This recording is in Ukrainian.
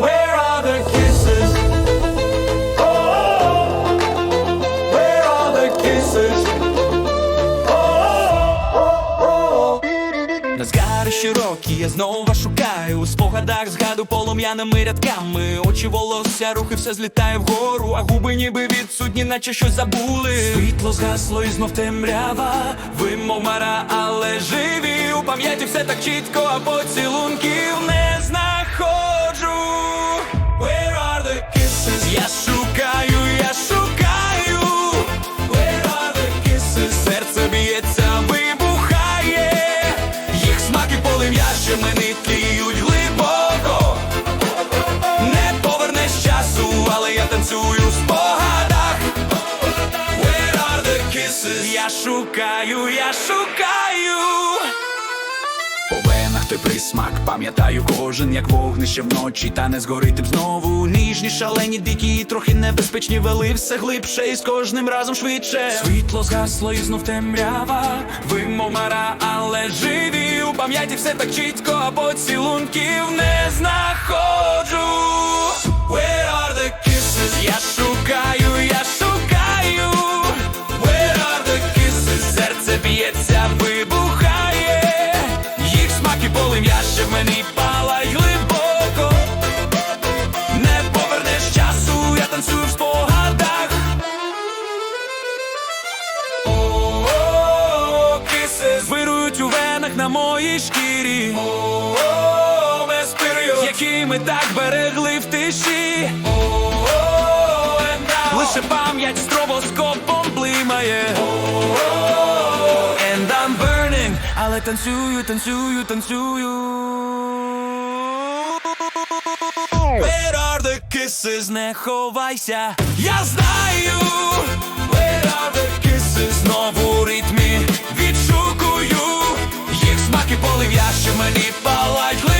where are the kisses? Я знову шукаю У спогадах згаду полум'яними рядками. Очі волосся, рухи все злітає вгору, а губи ніби відсутні, наче щось забули. Світло згасло і знов темрява, ви мов мара, але живі. Пам'яті все так чітко, а поцілунків не знаходжу. Where are the kisses? Я шукаю, я шукаю. Where are the kisses? Серце б'ється, вибухає. Їх смаки полум'я, що мене тліють глибоко. Не повернеш часу, але я танцюю в спогадах. Where are the kisses? Я шукаю, я шукаю. Присмак, пам'ятаю кожен, як вогнище вночі, та не згорити б знову. Ніжні, шалені, дикі, трохи небезпечні, вели все глибше і з кожним разом швидше. Світло згасло і знов темрява. Ви мов мара, але живі. У пам'яті все так чітко, а поцілунків не знаходжу. Ще в мені палай глибоко. Не повернеш часу, я танцюю в спогадах. О, киси вирують у венах на моїй шкірі. О, які ми так берегли в тиші. О, лише пам'ять стробоскопом блимає. Але танцюю, танцюю, танцюю. Where are the kisses? Не ховайся, я знаю. Where are the kisses? Знову ритмі відшукую. Їх смаки полив'я, що мені палать.